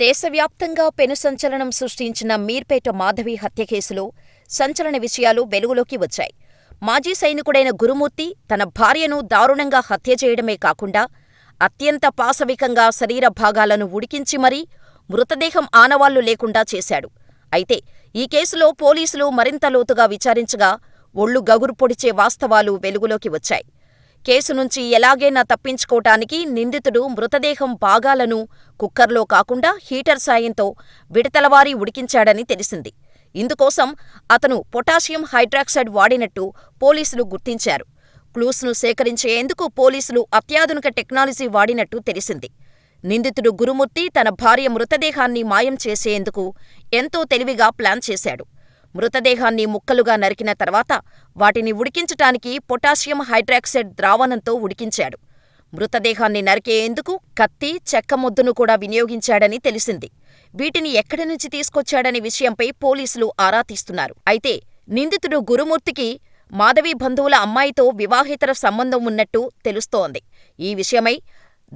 దేశవ్యాప్తంగా పెనుసంచలనం సృష్టించిన మీర్పేట మాధవి హత్య కేసులో సంచలన విషయాలు వెలుగులోకి వచ్చాయి. మాజీ సైనికుడైన గురుమూర్తి తన భార్యను దారుణంగా హత్య చేయడమే కాకుండా అత్యంత పాశవికంగా శరీర భాగాలను ఉడికించి మరీ మృతదేహం ఆనవాళ్ళు లేకుండా చేశాడు. అయితే ఈ కేసులో పోలీసులు మరింత లోతుగా విచారించగా ఒళ్ళు గగురు పొడిచే వాస్తవాలు వెలుగులోకి వచ్చాయి. కేసు నుంచి ఎలాగైనా తప్పించుకోటానికి నిందితుడు మృతదేహం భాగాలను కుక్కర్లో కాకుండా హీటర్ సాయంతో విడతలవారి ఉడికించాడని తెలిసింది. ఇందుకోసం అతను పొటాషియం హైడ్రాక్సైడ్ వాడినట్టు పోలీసులు గుర్తించారు. క్లూస్ను సేకరించేందుకు పోలీసులు అత్యాధునిక టెక్నాలజీ వాడినట్టు తెలిసింది. నిందితుడు గురుమూర్తి తన భార్య మృతదేహాన్ని మాయం చేసేందుకు ఎంతో తెలివిగా ప్లాన్ చేశాడు. మృతదేహాన్ని ముక్కలుగా నరికిన తర్వాత వాటిని ఉడికించటానికి పొటాషియం హైడ్రాక్సైడ్ ద్రావణంతో ఉడికించాడు. మృతదేహాన్ని నరికేందుకు కత్తి, చెక్క మొద్దును కూడా వినియోగించాడని తెలిసింది. వీటిని ఎక్కడి నుంచి తీసుకొచ్చాడనే విషయంపై పోలీసులు ఆరా తీస్తున్నారు. అయితే నిందితుడు గురుమూర్తికి మాధవి బంధువుల అమ్మాయితో వివాహేతర సంబంధం ఉన్నట్టు తెలుస్తోంది. ఈ విషయమై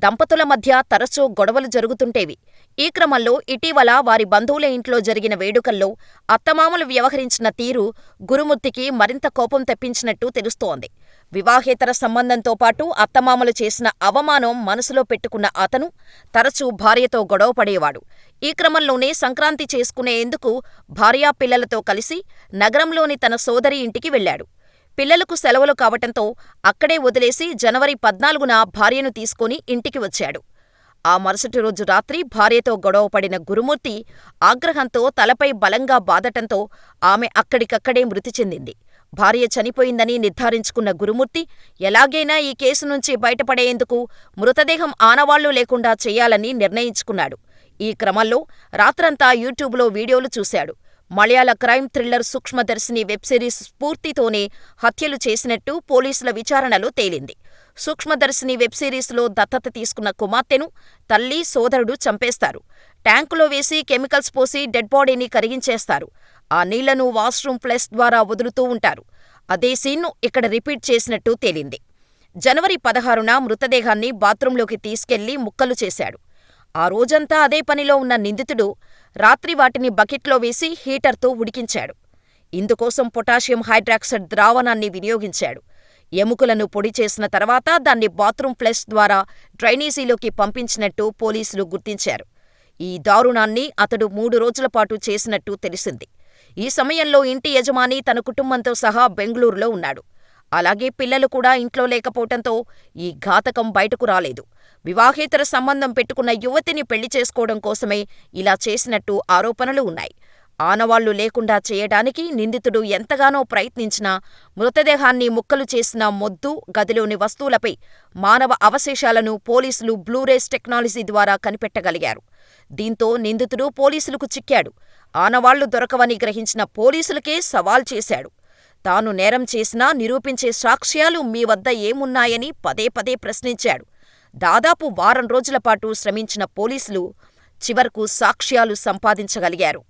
దంపతుల మధ్య తరచూ గొడవలు జరుగుతుంటేవి. ఈ క్రమంలో ఇటీవల వారి బంధువుల ఇంట్లో జరిగిన వేడుకల్లో అత్తమామలు వ్యవహరించిన తీరు గురుమూర్తికి మరింత కోపం తెప్పించినట్టు తెలుస్తోంది. వివాహేతర సంబంధంతో పాటు అత్తమామలు చేసిన అవమానం మనసులో పెట్టుకున్న అతను తరచూ భార్యతో గొడవపడేవాడు. ఈ క్రమంలోనే సంక్రాంతి చేసుకునేందుకు భార్యాపిల్లలతో కలిసి నగరంలోని తన సోదరి ఇంటికి వెళ్ళాడు. పిల్లలకు సెలవులు కావటంతో అక్కడే వదిలేసి జనవరి పద్నాలుగున భార్యను తీసుకుని ఇంటికి వచ్చాడు. ఆ మరుసటి రోజు రాత్రి భార్యతో గొడవపడిన గురుమూర్తి ఆగ్రహంతో తలపై బలంగా బాదటంతో ఆమె అక్కడికక్కడే మృతి చెందింది. భార్య చనిపోయిందని నిర్ధారించుకున్న గురుమూర్తి ఎలాగైనా ఈ కేసు నుంచి బయటపడేందుకు మృతదేహం ఆనవాళ్ళు లేకుండా చెయ్యాలని నిర్ణయించుకున్నాడు. ఈ క్రమంలో రాత్రంతా యూట్యూబ్లో వీడియోలు చూశాడు. Malayalam crime thriller Sookshmadarshini web series స్ఫూర్తితోనే హత్యలు చేసినట్టు పోలీసుల విచారణలో తేలింది. సూక్ష్మదర్శిని వెబ్ సిరీస్లో దత్తత తీసుకున్న కుమార్తెను తల్లి, సోదరుడు చంపేస్తారు. ట్యాంకులో వేసి కెమికల్స్ పోసి డెడ్ బాడీని కరిగించేస్తారు. ఆ నీళ్ళను వాష్రూమ్ ఫ్లష్ ద్వారా వదులుతూ ఉంటారు. అదే సీన్ను ఇక్కడ రిపీట్ చేసినట్టు తేలింది. జనవరి పదహారున మృతదేహాన్ని బాత్రూంలోకి తీసుకెళ్ళి ముక్కలు చేశాడు. ఆ రోజంతా అదే పనిలో ఉన్న నిందితుడు రాత్రి వాటిని బకెట్లో వేసి హీటర్తో ఉడికించాడు. ఇందుకోసం పొటాషియం హైడ్రాక్సైడ్ ద్రావణాన్ని వినియోగించాడు. ఎముకలను పొడి చేసిన తర్వాత దాన్ని బాత్రూం ఫ్లష్ ద్వారా డ్రైనేజీలోకి పంపించినట్టు పోలీసులు గుర్తించారు. ఈ దారుణాన్ని అతడు మూడు రోజులపాటు చేసినట్టు తెలిసింది. ఈ సమయంలో ఇంటి యజమాని తన కుటుంబంతో సహా బెంగళూరులో ఉన్నాడు. అలాగే పిల్లలు కూడా ఇంట్లో లేకపోవటంతో ఈ ఘాతకం బయటకు రాలేదు. వివాహేతర సంబంధం పెట్టుకున్న యువతిని పెళ్ళి చేసుకోవడం కోసమే ఇలా చేసినట్టు ఆరోపణలు ఉన్నాయి. ఆనవాళ్ళు లేకుండా చేయడానికి నిందితుడు ఎంతగానో ప్రయత్నించినా మృతదేహాన్ని ముక్కలు చేసిన మొద్దు, గదిలోని వస్తువులపై మానవ అవశేషాలను పోలీసులు బ్లూరేస్ టెక్నాలజీ ద్వారా కనిపెట్టగలిగారు. దీంతో నిందితుడు పోలీసులకు చిక్కాడు. ఆనవాళ్ళు దొరకవని గ్రహించిన పోలీసులకే సవాల్ చేశాడు. తాను నేరం చేసినా నిరూపించే సాక్ష్యాలు మీ వద్ద ఏమున్నాయని పదే పదే ప్రశ్నించాడు. దాదాపు వారం రోజులపాటు శ్రమించిన పోలీసులు చివరకు సాక్ష్యాలు సంపాదించగలిగారు.